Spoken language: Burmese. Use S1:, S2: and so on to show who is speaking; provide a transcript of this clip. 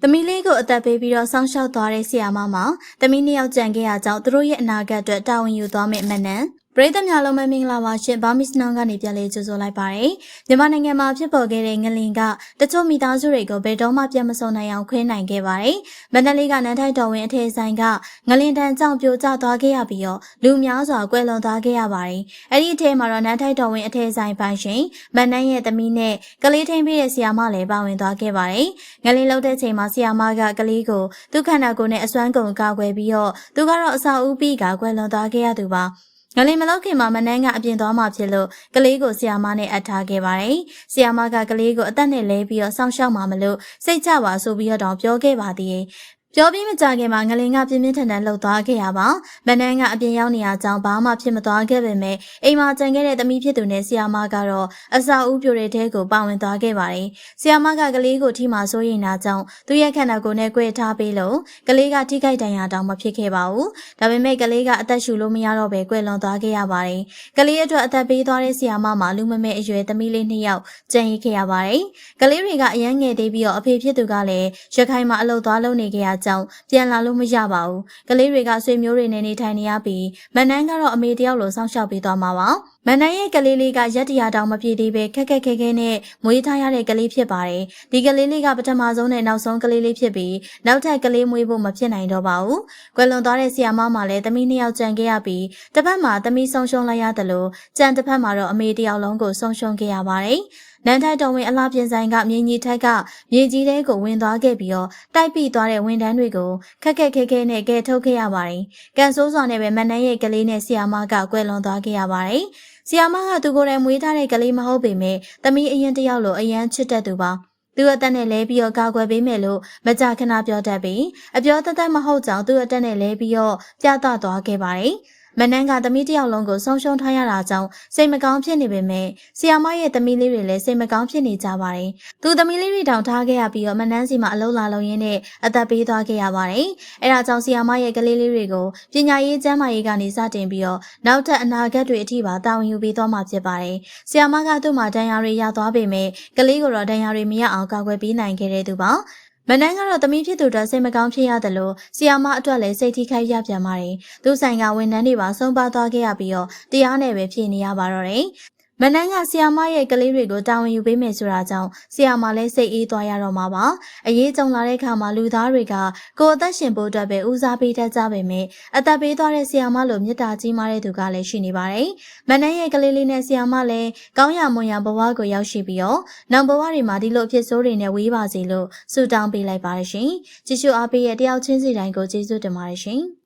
S1: ။သမီးလေးကိုအသက်ပေးပြီးတော့စောင့်ရှောက်သွားတဲ့ဆီယာမမှာသမီးနှစ်ယောက်ကြံခဲ့ရကြောင်းသူတို့ရဲ့အနာဂတ်အတွက်တာဝန်ယူသွားမယ့်မနန်ပရိသတ်များလုံးပဲမင်္ဂလာပါရှင်။ဘာမစ်နောင်ကနေပြန်လေးကြိုဆိုလိုက်ပါရစေ။မြန်မာနိုင်ငံမှာဖြစ်ပေါ်ခဲ့တဲ့ငလင်ကတချို့မိသားစုတွေကိုဘယ်တော့မှပြန်မစုံနိုင်အောင်ခွဲနိုင်ခဲ့ပါတယ်။မန္တလေးကနန်းထိုက်တော်ဝင်အထည်ဆိုင်ကငလင်တန်းကြောင့်ပြိုကျသွားခဲ့ရပြီးတော့လူများစွာကွဲလွန်သွားခဲ့ရပါတယ်။အဲ့ဒီအထည်မှာတော့နန်းထိုက်တော်ဝင်အထည်ဆိုင်ပိုင်ရှင်မန်နန်းရဲ့သမီးနဲ့ကလေးထိန်ပေးတဲ့ဆီယာမလည်းပါဝင်သွားခဲ့ပါတယ်။ငလင်လောက်တဲ့ချိန်မှာဆီယာမကကလေးကိုသူ့ခန္ဓာကိုယ်နဲ့အစွမ်းကုန်ကာကွယ်ပြီးတော့သူကတော့အစာဦးပြီးကကွဲလွန်သွားခဲ့ရသူပါ။ ငလင်မလောက်ခင်မှာမနန်းကအပြင်သွားမှဖြစ်လို့ကလေးကိုဆီယာမနဲ့အပ်ထားခဲ့ပါတယ်။ဆီယာမကကလေးကိုအသက်နဲ့လဲပြီးတော့စောင့်ရှောက်မှမလို့စိတ်ချပါဆိုပြီးတော့တောင်ပြောခဲ့ပါသေးတယ်။ ပြောပြီးမကြခင်မှာငလင်ကပြင်းပြင်းထန်ထန်လှုပ်သွားခဲ့ရပါမနန်းကအပြင်ရောက်နေရကြောင်းဘာမှဖြစ်မသွားခဲ့ပေမဲ့အိမ်မှာကြံခဲ့တဲ့သမီးဖြစ်သူနဲ့ဆီယာမကတော့အစာဦးပြိုတဲ့တဲကိုပါဝင်သွားခဲ့ပါတယ်ဆီယာမကကလေးကိုထိမှစိုးရိမ်တာကြောင့်သူ့ရဲ့ခန္ဓာကိုယ်နဲ့ကြွေထားပေးလို့ကလေးကထိခိုက်ဒဏ်ရာတောင်မဖြစ်ခဲ့ပါဘူးဒါပေမဲ့ကလေးကအသက်ရှူလို့မရတော့ပဲကွယ်လွန်သွားခဲ့ရပါတယ်ကလေးအတွက်အသက်ပေးသွားတဲ့ဆီယာမမှာလူမမဲအရွယ်သမီးလေးနှစ်ယောက်ကြံရစ်ခဲ့ရပါတယ်ကလေးတွေကအရန်ငယ်သေးပြီးတော့အဖေဖြစ်သူကလည်းရခိုင်မှာအလုပ်သွားလုပ်နေခဲ့ရကြောင်းပြန်လာလို့မရပါဘူး။ကလေးတွေကဆွေမျိုးတွေနဲ့နေထိုင်နေရပြီးမန်နန်းကတော့အမေတယောက်လိုစောင့်ရှောက်ပေးသွားမှာပါ။မန်နန်းရဲ့ကလေးလေးကရက်တရာတောင်မပြေသေးပဲခက်ခက်ခဲခဲနဲ့မွေးထားရတဲ့ကလေးဖြစ်ပါတယ်။ဒီကလေးလေးကပထမဆုံးနဲ့နောက်ဆုံးကလေးလေးဖြစ်ပြီးနောက်ထပ်ကလေးမွေးဖို့မဖြစ်နိုင်တော့ပါဘူး။ကွယ်လွန်သွားတဲ့ဆီယာမမှာလည်းသမီးနှစ်ယောက်ကြံခဲ့ရပြီးတစ်ဖက်မှာသမီးဆုံးရှုံးလိုက်ရတယ်လို့ကြံတစ်ဖက်မှာတော့အမေတယောက်လုံးကိုဆုံးရှုံးခဲ့ရပါတယ်။ နန်းထိုက်တော်ဝင်အလားပြင်ဆိုင်ကမြေကြီးထက်ကမြေကြီးတဲကိုဝင်သွားခဲ့ပြီးတော့တိုက်ပိသွားတဲ့ဝန်ထမ်းတွေကိုခက်ခက်ခဲခဲနဲ့ကဲထုတ်ခဲ့ရပါတယ်။ကန်ဆိုးစွာနဲ့ပဲမနန်းရဲ့ကလေးနဲ့ဆီယာမကကွယ်လွန်သွားခဲ့ရပါတယ်။ဆီယာမကသူကိုယ်တိုင်မွေးထားတဲ့ကလေးမဟုတ်ပေမဲ့သမီးအရင်တယောက်လိုအရန်ချစ်တတ်သူပါ။သူ့အသက်နဲ့လဲပြီးတော့ကာကွယ်ပေးမယ်လို့မကြခဏပြောတတ်ပြီးအပြောတသက်မဟုတ်ကြောင်သူ့အသက်နဲ့လဲပြီးတော့ပြသသွားခဲ့ပါတယ်။ မနန်းကသမီးတယောက်လုံးကိုဆုံးရှုံးထားရတာကြောင့်စိတ်မကောင်းဖြစ်နေပေမဲ့ဆီယာမရဲ့သမီးလေးတွေလည်းစိတ်မကောင်းဖြစ်နေကြပါတယ်။သူသမီးလေးတွေတောင်ထားခဲ့ရပြီးတော့မနန်းစီမှာအလုံးလာလုံးရင်းနဲ့အသက်ပေးသွားခဲ့ရပါတယ်။အဲဒါကြောင့်ဆီယာမရဲ့ကလေးလေးတွေကိုပညာရေးကျန်းမာရေးကနေစတင်ပြီးတော့နောက်ထပ်အနာဂတ်တွေအထိပါတာဝန်ယူပေးသွားမှာဖြစ်ပါတယ်။ဆီယာမကသူ့မှာဒဏ်ရာတွေရသွားပေမဲ့ကလေးကိုတော့ဒဏ်ရာတွေမရအောင်ကာကွယ်ပေးနိုင်ခဲ့တဲ့သူပါ။ မနန်းကတော့သမီးဖြစ်သူအတွက်စိတ်မကောင်းဖြစ်ရတယ်လို့ဆီယာမအတွက်လည်းစိတ်ထိခိုက်ရပြန်ပါတယ်။သူဆိုင်ကဝန်ထမ်းတွေပါဆုံးပါသွားခဲ့ရပြီးတော့တရားနဲ့ပဲဖြစ်နေရပါတော့တယ်။ မနန်းကဆီယာမရဲ့ကလေးတွေကိုတာဝန်ယူပေးမယ်ဆိုတာကြောင့်ဆီယာမလည်းစိတ်အေးသွားရတော့မှာပါအရေးကြုံလာတဲ့အခါမှာလူသားတွေကကိုယ်အသက်ရှင်ဖို့အတွက်ပဲဦးစားပေးတတ်ကြပေမဲ့အသက်ပေးသွားတဲ့ဆီယာမလိုမေတ္တာကြီးမားတဲ့သူကလည်းရှိနေပါတယ်မနန်းရဲ့ကလေးလေးနဲ့ဆီယာမလည်းကောင်းရမွန်ရဘဝကိုရောက်ရှိပြီးတော့နောက်ဘဝတွေမှာဒီလိုအဖြစ်ဆိုးတွေနဲ့ဝေးပါစေလို့ဆုတောင်းပေးလိုက်ပါတယ်ရှင်ကြည့်ရှုအားပေးရဲ့တယောက်ချင်းစီတိုင်းကိုကျေးဇူးတင်ပါတယ်ရှင်